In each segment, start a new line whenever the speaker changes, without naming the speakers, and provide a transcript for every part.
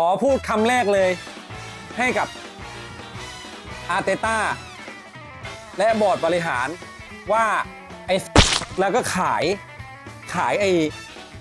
ขอพูดคำแรกเลย ให้กับอาร์เตต้าและบอร์ดบริหารว่าไอ้แล้วก็ขายขายไอ้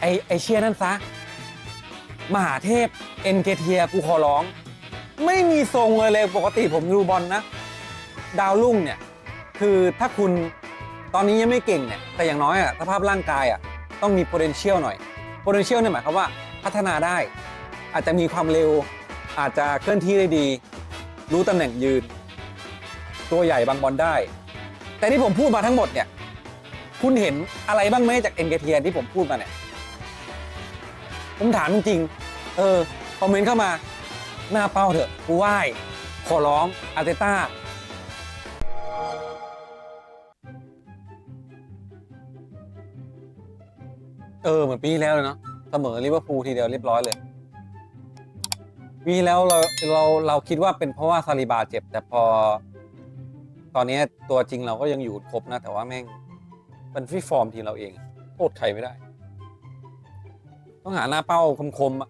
ไอ้ไอ้เชียนั่นซะ มหาเทพเอ็นเกเทียกูขอร้อง ไม่มีทรงเลยเลยปกติผมดูบอลนะ ดาวรุ่งเนี่ย คือถ้าคุณตอนนี้ยังไม่เก่งเนี่ย แต่อย่างน้อยอะสภาพร่างกายอะต้องมี potential หน่อย potential เนี่ยหมายความว่าพัฒนาได้ อาจจะมีความเร็ว อาจจะเคลื่อนที่ได้ดี รู้ตำแหน่งยืน ตัวใหญ่บางบอลได้ แต่ที่ผมพูดมาทั้งหมดเนี่ย คุณเห็นอะไรบ้างไหมจากเอ็นเกเทียที่ผมพูดมาเนี่ย ผมถามจริงๆเออ คอมเมนต์เข้ามา หน้าเป้าเถอะกูไหว้ ขอร้องอาร์เตต้าเออเหมือนปีที่แล้วเลยเนาะเสมอลิเวอร์พูลทีเดียวเรียบร้อยเลย ปีแล้วเราเราเราคิดว่าเป็นเพราะว่าซาลิบาเจ็บ แต่พอ ตอนนี้ตัวจริงเราก็ยังอยู่ครบนะ แต่ว่าแม่งเป็นฟรีฟอร์มทีมเราเองโทษใครไม่ได้ ต้องหาหน้าเป้าคมๆอะ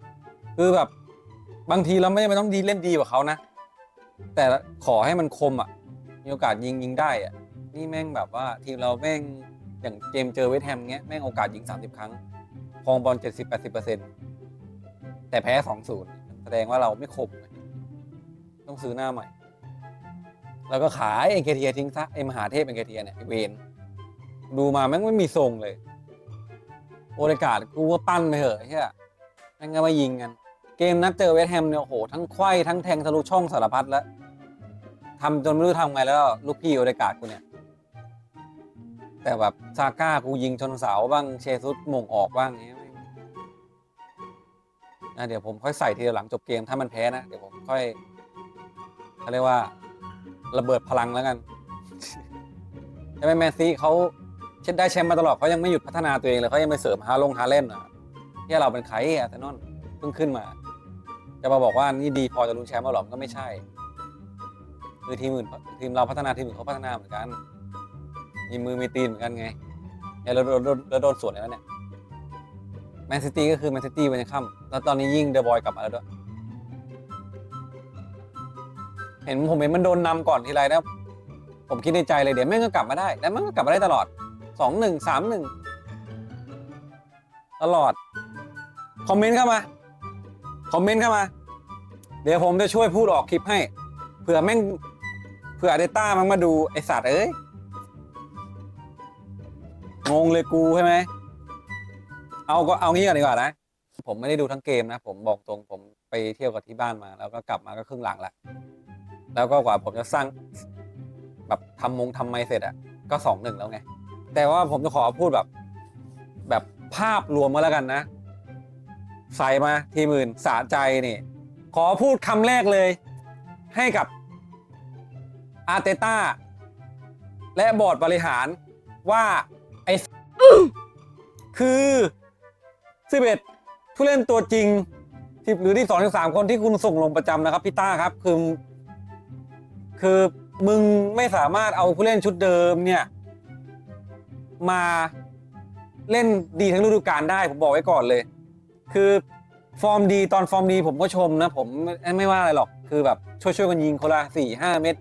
คือแบบ บางทีเราไม่จำเป็นต้องดีเล่นดีกว่าเขานะ แต่ขอให้มันคมอะ มีโอกาสยิงยิงได้อะ นี่แม่งแบบว่า ทีมเราแม่งอย่างเกมเจอเวสแฮมเงี้ยแม่งโอกาสยิง 30 ครั้งครองบอล70-80%แต่แพ้ 2-0 แสดงว่าเราไม่คมไงต้องซื้อหน้าใหม่ แล้วก็ขายเอ็นเคเทียทิ้งซะไอมหาเทพเอ็นเคเทียเนี่ยไอ้เวนดูมาแม่งไม่มีทรงเลย โอเดกาดกูว่าปั้นไปเถอะไอ้เฮียแม่งก็มายิงกัน เกมนัดเจอเวสแฮมเนี่ยโอ้โหทั้งไขว้ทั้งแทงทะลุช่องสารพัดแล้วทำจนไม่รู้ทำไงแล้ว ลูกพี่โอเดกาดกูเนี่ย แต่แบบซาก้ากูยิงชนเสาบ้างเชซุสมงออกบ้างเนี้ย นะเดี๋ยวผมค่อยใส่ทีหลังจบเกมถ้ามันแพ้นะ เดี๋ยวผมค่อยเขาเรียกว่า ระเบิดพลังแล้วกันใช่ไหมแมนซีเขาเช็ดได้แชมป์มาตลอดเขายังไม่หยุดพัฒนาตัวเองเลยเขายังไม่เสริมฮาลงฮาเล่นอะที่เราเป็นใครอะแต่นอนเพิ่งขึ้นมา จะมาบอกว่านี่ดีพอจะลุ้นแชมป์มาหรอมันก็ไม่ใช่ คือทีมอื่นทีมเราพัฒนาทีมอื่นเขาพัฒนาเหมือนกันมีมือมีตีนเหมือนกันไงเนี่ยเราโดนโดนเราโดนสวนแล้วเนี่ย แมนซิตี้ก็คือแมนซิตี้วันยังค่ำแล้วตอนนี้ยิ่งเดอะบอยกลับมาแล้วด้วย เห็นผมเห็นมันโดนนำก่อนทีไรนะ ผมคิดในใจเลยเดี๋ยวแม่งก็กลับมาได้ แล้วแม่งก็กลับมาได้ตลอดสองหนึ่งสามหนึ่งตลอด คอมเมนต์เข้ามา คอมเมนต์เข้ามา เดี๋ยวผมจะช่วยพูดออกคลิปให้ เผื่อแม่ง เผื่อเดต้ามันมาดูไอสัตว์เอ้ย งงเลยกูใช่ไหม เอาก็เอางี้ก่อนดีกว่านะ ผมไม่ได้ดูทั้งเกมนะ ผมบอกตรงผมไปเที่ยวกับที่บ้านมา แล้วก็กลับมาก็ครึ่งหลังละแล้วก็กว่าผมจะสร้างแบบทำมงทำไมเสร็จอะก็สองหนึ่งแล้วไง แต่ว่าผมจะขอพูดแบบ แบบภาพรวมก็แล้วกันนะ ใส่มาทีมื่นสะใจนี่ ขอพูดคำแรกเลย ให้กับอาร์เตต้า และบอร์ดบริหารว่า ไอ้คือ สิบเอ็ดผู้เล่นตัวจริงที่หรือที่สองที่สามคนที่คุณส่งลงประจำนะครับพี่ต้าครับคือคือมึงไม่สามารถเอาผู้เล่นชุดเดิมเนี่ย มาเล่นดีทั้งฤดูกาลได้ผมบอกไว้ก่อนเลย คือฟอร์มดีตอนฟอร์มดีผมก็ชมนะ ผมไม่ไม่ว่าอะไรหรอกคือแบบช่วยช่วยๆกันยิงคนละสี่ห้าเม็ด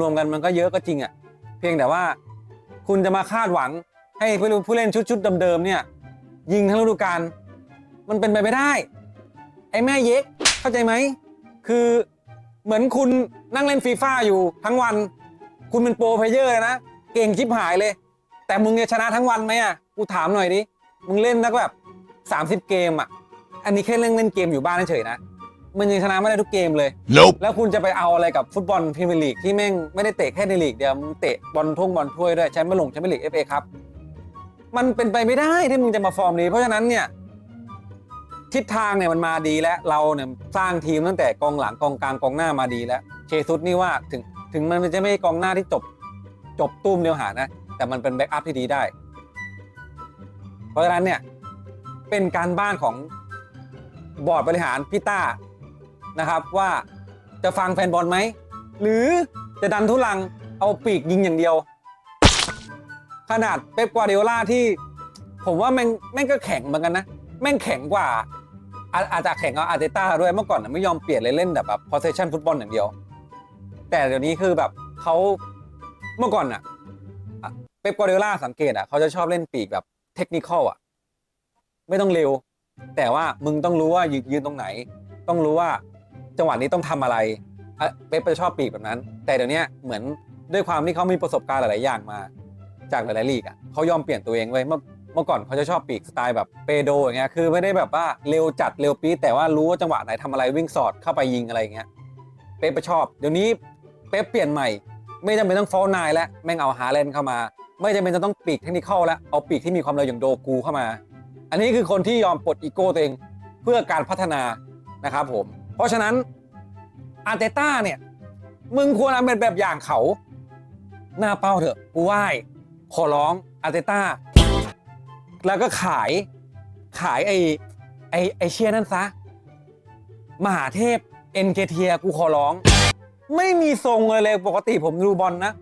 รวมๆกันมันก็เยอะก็จริงอะ่ะ เพียงแต่ว่าคุณจะมาคาดหวังให้ผู้เล่นผู้เล่นชุดชุดเดิมๆเนี่ย ยิงทั้งฤดูกาลมันเป็นไปไม่ได้ ไอ้แม่เย็กเข้าใจไหม คือเหมือนคุณนั่งเล่นฟีฟ่าอยู่ทั้งวัน คุณเป็นโปรเพลเยอร์เลยนะ เก่งชิบหายเลย แต่มึงจะชนะทั้งวันไหมอะกูถามหน่อยดิ มึงเล่นนักแบบ 30 เกมอะ อันนี้แค่เล่นเล่นเกมอยู่บ้านเฉยๆนะ มันยังชนะไม่ได้ทุกเกมเลย
Nope.
แล้วคุณจะไปเอาอะไรกับฟุตบอลพรีเมียร์ลีกที่แม่งไม่ได้เตะแค่ในลีกเดียวมึงเตะบอลทุ่งบอลถ้วยด้วยแชมป์ไม่ลงแชมป์ไม่ลีกเอฟเอครับ มันเป็นไปไม่ได้ที่มึงจะมาฟอร์มนี้เพราะฉะนั้นเนี่ยทิศทางเนี่ยมันมาดีแล้วเราเนี่ยสร้างทีมตั้งแต่กองหลังกองกลางกองหน้ามาดีแล้วเชซุสนี่ว่าถึงถึงมันจะไม่ใช่กองหน้าที่จบ จบตุ้มเดียวหานะ แต่มันเป็นแบ็กอัพที่ดีได้ เพราะฉะนั้นเนี่ยเป็นการบ้านของบอร์ดบริหารพี่ต้านะครับว่าจะฟังแฟนบอลไหมหรือจะดันทุลังเอาปีกยิงอย่างเดียว ขนาดเป๊ปกวาร์ดิโอลาที่ ผมว่าแม่งแม่งก็แข็งเหมือนกันนะ แม่งแข็งกว่าอาอาจจะแข่งกับอาร์เตต้าด้วยเมื่อก่อนน่ะไม่ยอมเปลี่ยนเลยเล่นแบบแบบ possession ฟุตบอลอย่างเดียว แต่เดี๋ยวนี้คือแบบเขาเมื่อก่อนอะเป๊ปกัวเดล่าสังเกตอะเขาจะชอบเล่นปีกแบบเทคนิคอลอะ ไม่ต้องเร็ว แต่ว่ามึงต้องรู้ว่ายืนยืนตรงไหน ต้องรู้ว่าจังหวะนี้ต้องทำอะไรอะเป๊ปจะชอบปีกแบบนั้น แต่เดี๋ยวนี้เหมือนด้วยความที่เขามีประสบการณ์หลาย ๆ อย่างมา จากหลายๆลีกอะเขายอมเปลี่ยนตัวเองไว้เมื่อเมื่อก่อนเขาจะชอบปีกสไตล์แบบเปโดอย่างเงี้ยคือไม่ได้แบบว่าเร็วจัดเร็วปี๊ดแต่ว่ารู้ว่าจังหวะไหนทำอะไรวิ่งสอดเข้าไปยิงอะไรเงี้ยเป๊ปชอบ เดี๋ยวนี้เป๊ปเปลี่ยนใหม่ ไม่จำเป็นต้องฟอลนายแล้วแม่งเอาฮาเลนเข้ามา ไม่จำเป็นจะต้องปีกเทคนิคอลแล้วเอาปีกที่มีความเร็วอย่างโดกูเข้ามา อันนี้คือคนที่ยอมปลดอีโก้ตัวเองเพื่อการพัฒนานะครับผม เพราะฉะนั้นอาร์เตต้าเนี่ยมึงควรเอาเป็นแบบอย่างเขาหน้าเป้าเถอะกูไหว้ ขอร้องอาร์เตต้า แล้วก็ขายขายไอไอไอเชียนั่นซะ มหาเทพเอ็นเกเทียกูขอร้อง ไม่มีทรงเลยเลยปกติผมดูบอลนะ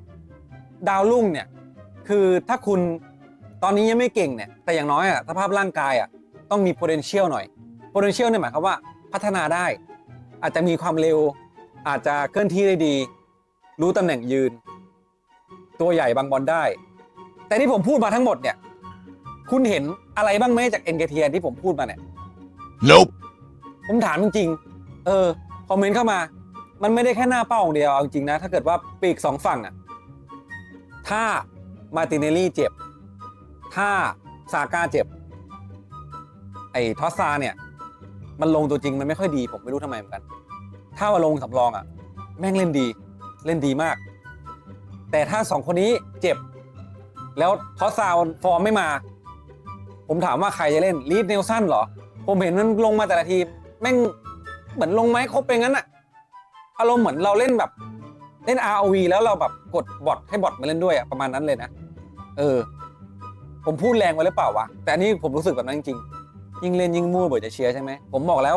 ดาวรุ่งเนี่ย คือถ้าคุณตอนนี้ยังไม่เก่งเนี่ย แต่อย่างน้อยอะสภาพร่างกายอะต้องมี potential หน่อย potential เนี่ยหมายความว่าพัฒนาได้ อาจจะมีความเร็ว อาจจะเคลื่อนที่ได้ดี รู้ตำแหน่งยืน ตัวใหญ่บางบอลได้ แต่ที่ผมพูดมาทั้งหมดเนี่ย คุณเห็นอะไรบ้างไหมจากเอ็นเกเทียที่ผมพูดมาเนี่ย
Nope.
ผมถามจริงๆ เออ คอมเมนต์เข้ามา มันไม่ได้แค่หน้าเป้าอย่างเดียวเอาจริงๆนะ ถ้าเกิดว่าปีกสองฝั่งอะถ้ามาร์ติเนลลี่เจ็บ ถ้าซาก้าเจ็บ ไอ้ทอสซาเนี่ย มันลงตัวจริงมันไม่ค่อยดี ผมไม่รู้ทำไมเหมือนกัน ถ้ามาลงสำรองอะแม่งเล่นดี เล่นดีมาก แต่ถ้าสองคนนี้เจ็บ แล้วทอสซาวฟอร์มไม่มา ผมถามว่าใครจะเล่นลีดเนลสันเหรอ ผมเห็นมันลงมาแต่ละที แม่งเหมือนลงไม้ครบไปงั้นอะอารมณ์เหมือนเราเล่นแบบ เล่น ROV แล้วเราแบบกดบอทให้บอทมาเล่นด้วยอะประมาณนั้นเลยนะ เออ ผมพูดแรงไปหรือเปล่าวะ แต่อันนี้ผมรู้สึกแบบนั้นจริงๆยิ่งเล่นยิ่งมั่วเบื่อจะเชียร์ใช่ไหม ผมบอกแล้ว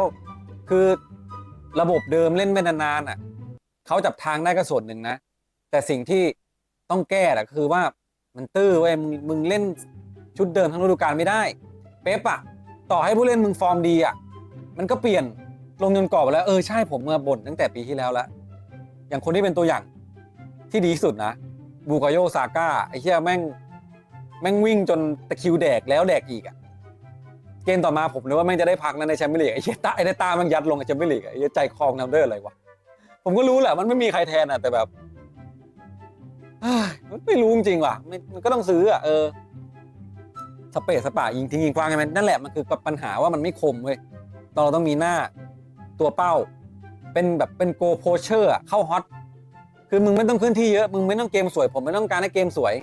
คือระบบเดิมเล่นไปนานๆอะเขาจับทางได้ก็ส่วนหนึ่งนะ แต่สิ่งที่ต้องแก้อะคือว่า มันตื้อเว้ยมึงมึงเล่นชุดเดิมทั้งฤดูกาลไม่ได้ เป๊ปอะต่อให้ผู้เล่นมึงฟอร์มดีอะมันก็เปลี่ยนลงจนกรอบไปแล้วเออใช่ผมเมื่อบ่นตั้งแต่ปีที่แล้วละอย่างคนที่เป็นตัวอย่างที่ดีสุดนะบูกาโยซาก้าไอ้เหี้ยแม่งแม่งวิ่งจนตะคิวแดกแล้วแดกอีกอะเกมต่อมาผมนึกว่าแม่งจะได้พักนะในแชมเปี้ยนลีกไอ้เหี้ยตาไอ้ตาแม่งยัดลงในแชมเปี้ยนลีกไอ้เหี้ยใจคลองนำด้วยอะไรวะผมก็รู้แหละมันไม่มีใครแทนอะแต่แบบ มันไม่รู้จริงว่ะมันก็ต้องซื้ออะเออสเปซสปายิงทิ้งยิงกว้างไงมันนั่นแหละมันคือปัญหาว่ามันไม่คมเว้ยตอนเราต้องมีหน้าตัวเป้า เป็นแบบเป็นโกโพเชอร์เข้าฮอตคือมึงไม่ต้องขึ้นที่เยอะมึงไม่ต้องเกมสวย ผมไม่ต้องการให้เกมสวย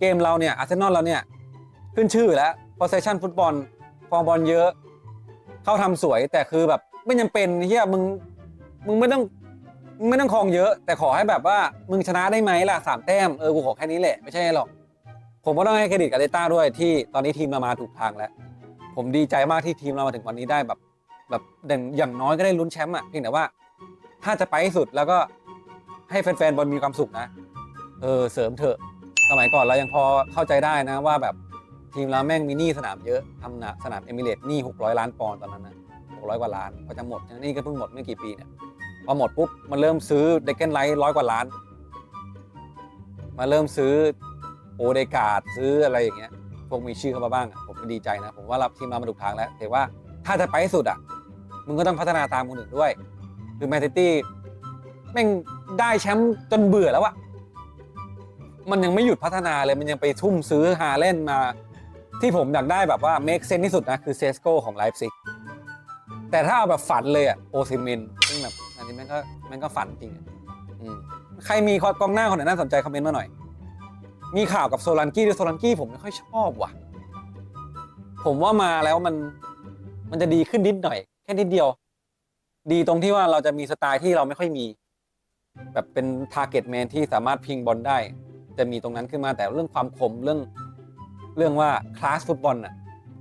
เกมเราเนี่ยอาร์เซนอลเราเนี่ยขึ้นชื่อแล้ว possession ฟุตบอลฟองบอลเยอะ เข้าทำสวยแต่คือแบบไม่จำเป็นเฮียมึงมึงไม่ต้อง มึงไม่ต้องครองเยอะ แต่ขอให้แบบว่ามึงชนะได้ไหมล่ะสามแต้มเออกูขอแค่นี้แหละไม่ใช่หรอก ผมก็ต้องให้เครดิตกับเลต้าด้วยที่ตอนนี้ทีมเรามาถูกทางแล้ว ผมดีใจมากที่ทีมเรามาถึงวันนี้ได้แบบ แบบอย่างอย่างน้อยก็ได้ลุ้นแชมป์อะเพียงแต่ว่า ถ้าจะไปให้สุดแล้วก็ให้แฟนๆบอลมีความสุขนะ เออเสริมเถอะสมัยก่อนเรายังพอเข้าใจได้นะว่าแบบทีมเราแม่งมีหนี้สนามเยอะทำนะสนามเอมิเรตหนี้600 ล้านปอนด์ตอนนั้นนะ600 กว่าล้านก็จะหมดนี่ก็เพิ่งหมดไม่กี่ปีเนี่ย พอหมดปุ๊บมันเริ่มซื้อเดกเกนไลท์ร้อยกว่าล้าน มาเริ่มซื้อโอเดกาดซื้ออะไรอย่างเงี้ยพวกมีชื่อเข้ามาบ้าง ผมก็ดีใจนะ ผมว่ารับทีมเรามาถูกทางแล้ว แต่ว่าถ้าจะไปให้สุดอะมึงก็ต้องพัฒนาตามคนอื่นด้วยคือแมนซิตี้แม่งได้แชมป์จนเบื่อแล้วอะมันยังไม่หยุดพัฒนาเลยมันยังไปทุ่มซื้อฮาเล่นมา ที่ผมอยากได้แบบว่าเมคเซนที่สุดนะ คือเซสโกของไลฟ์ซิกแต่ถ้าเอาแบบฝันเลยอะโอซิมินซึ่งแบบ นนี้ม่งก็ม่งก็ฝันจริงอะอืมใครมีกองหน้าคนไหนน่าสนใจคอมเมนต์มาหน่อย มีข่าวกับโซลันกี้ด้วยโซลันกี้ผมไม่ค่อยชอบว่ะ ผมว่ามาแล้วมันมันจะดีขึ้นนิดหน่อย แค่นิดเดียว ดีตรงที่ว่าเราจะมีสไตล์ที่เราไม่ค่อยมี แบบเป็นทาร์เก็ตแมนที่สามารถพิงบอลได้ จะมีตรงนั้นขึ้นมาแต่เรื่องความคมเรื่อง เรื่องว่าคลาสฟุตบอลน่ะ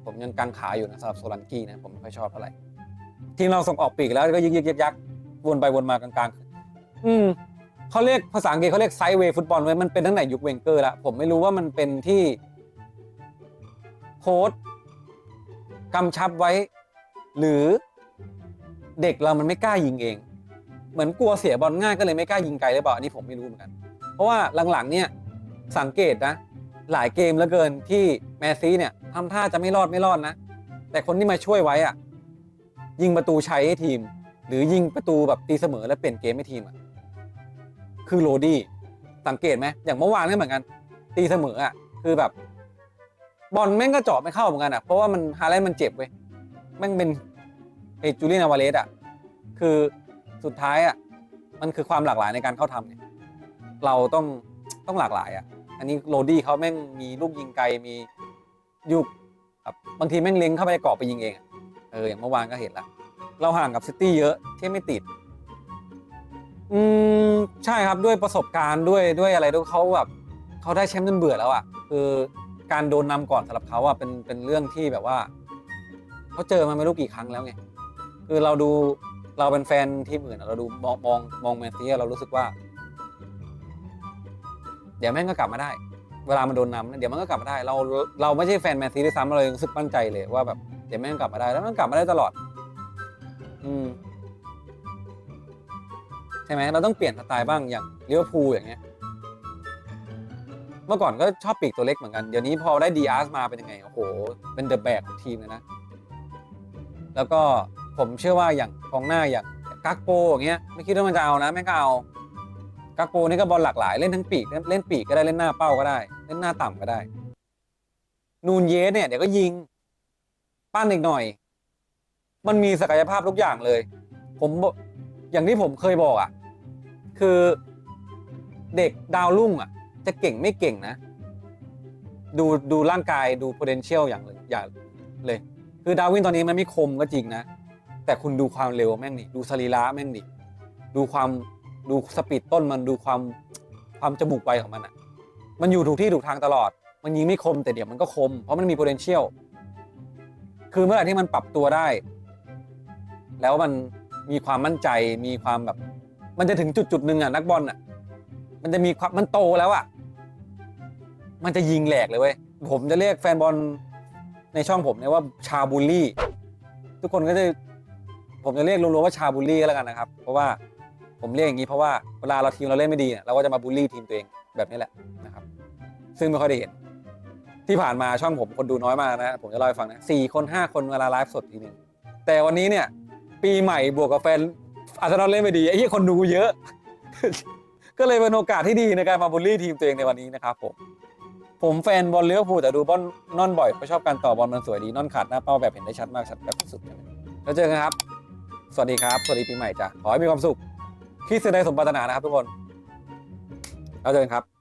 ผมยังกังขาอยู่นะสำหรับโซลันกี้นะผมไม่ค่อยชอบเท่าไหร่ทีมเราส่งออกปีกแล้วก็ยึกยึกยักยัก วนไปวนมากลางๆ อืมเขาเรียกภาษาอังกฤษเขาเรียกไซด์เวย์ฟุตบอลไว้ยมันเป็นตั้งแต่ยุคเวนเกอร์แล้วผมไม่รู้ว่ามันเป็นที่โค้ดกำชับไว้ หรือเด็กเรามันไม่กล้ายิงเอง เหมือนกลัวเสียบอลง่ายก็เลยไม่กล้ายิงไกลหรือเปล่าอันนี้ผมไม่รู้เหมือนกัน เพราะว่าหลังๆเนี่ยสังเกตนะ หลายเกมเหลือเกินที่แมสซี่เนี่ยทำท่าจะไม่รอดไม่รอดนะ แต่คนที่มาช่วยไว้อะยิงประตูชัยให้ทีม หรือยิงประตูแบบตีเสมอแล้วเปลี่ยนเกมให้ทีมอะคือโรดี้สังเกตไหมอย่างเมื่อวานก็เหมือนกัน ตีเสมออะคือแบบ บอลแม่งก็เจาะไม่เข้าเหมือนกันอะเพราะว่ามันฮาแลนด์มันเจ็บเว้ยแม่งเป็นไอจูเลียนอาวาเลสอะคือสุดท้ายอะมันคือความหลากหลายในการเข้าทำเนี่ยเราต้องต้องหลากหลายอะ อันนี้โรดี้เขาแม่งมีลูกยิงไกลมียุกแบบบางทีแม่งเล็งเข้าไปกรอบไปยิงเองอะเอออย่างเมื่อวานก็เห็นละ เราห่างกับซิตี้เยอะที่ไม่ติด อืมใช่ครับด้วยประสบการณ์ด้วยด้วยอะไรด้วยเขาแบบเขาได้แชมป์จนเบื่อแล้วอะ่ะคือการโดนนำก่อนสำหรับเขาอะ่ะเป็นเป็นเรื่องที่แบบว่าเขาเจอมาไม่รู้กี่ครั้งแล้วไงคือเราดูเราเป็นแฟนทีมอื่นอะเราดูมองมองมองแมนซีเรารู้สึกว่า เดี๋ยวแม่งก็กลับมาได้ เวลามันโดนนำเดี๋ยวมันก็กลับมาได้ เราเราไม่ใช่แฟนแมนซีด้วยซ้ำเราเลยรู้สึกมั่นใจเลยว่าแบบเดี๋ยวแม่งกลับมาได้แล้วมันกลับมาได้ตลอด อืมใช่ไหมเราต้องเปลี่ยนสไตล์บ้างอย่างลิเวอร์พูลอย่างเงี้ย เมื่อก่อนก็ชอบปีกตัวเล็กเหมือนกัน เดี๋ยวนี้พอได้ดีอาร์สมาเป็นยังไง โอ้โห เป็นเดอะแบกของทีมเลยนะ แล้วก็ผมเชื่อว่าอย่างกองหน้าอย่างกักโปอย่างเงี้ย ไม่คิดว่ามันจะเอานะแม่ก็เอากักโปนี่ก็บอลหลากหลายเล่นทั้งปีกเล่นเล่นปีกก็ได้เล่นหน้าเป้าก็ได้ เล่นหน้าต่ำก็ได้ นูนเยสเนี่ยเดี๋ยวก็ยิง ปั้นอีกหน่อย มันมีศักยภาพทุกอย่างเลย ผมอย่างที่ผมเคยบอกอะ คือเด็กดาวรุ่งอะ จะเก่งไม่เก่งนะ ดูดูร่างกายดู potential อย่างเลยอย่างเลย คือดาวินตอนนี้มันไม่คมก็จริงนะ แต่คุณดูความเร็วแม่งดิดูสรีระแม่งดิดูความดูสปีดต้นมันดูความความจมูกไวของมันอะ มันอยู่ถูกที่ถูกทางตลอด มันยิงไม่คมแต่เดี๋ยวมันก็คม เพราะมันมี potential คือเมื่อไหร่ที่มันปรับตัวได้ แล้วมันมีความมั่นใจมีความแบบ มันจะถึงจุดจุดหนึ่งอะนักบอลอะ มันจะมีความมันโตแล้วอะ มันจะยิงแหลกเลยเว้ยผมจะเรียกแฟนบอลในช่องผมเนี่ยว่าชาบูลลี่ ทุกคนก็จะผมจะเรียกรวมๆว่าชาบูลลี่ก็แล้วกันนะครับ เพราะว่าผมเรียกอย่างนี้เพราะว่าเวลาเราทีมเราเล่นไม่ดีเราก็จะมาบูลลี่ทีมตัวเองแบบนี้แหละนะครับ ซึ่งไม่ค่อยได้เห็น ที่ผ่านมาช่องผมคนดูน้อยมากนะผมจะเล่าให้ฟังนะสี่คนห้าคนเวลาไลฟ์สดทีหนึ่งแต่วันนี้เนี่ย ปีใหม่บวกกับแฟนอาร์เซนอลเล่นไม่ดีไอ้ที่คนดูเยอะ ก็เลยเป็นโอกาสที่ดีในการมาบูลลี่ทีมตัวเองในวันนี้นะครับผมผมแฟนบอลเลี้ยวภูแต่ดูบอลนอนบ่อยเพราะชอบการต่อบอลมันสวยดีนอนขาดหน้าเป้าแบบเห็นได้ชัดมากชัดแบบสุดๆแล้วเจอกันครับ สวัสดีครับ สวัสดีปีใหม่จ้ะขอให้มีความสุขคิดสิ่งใดสมปรารถนานะครับทุกคนแล้วเจอกันครับ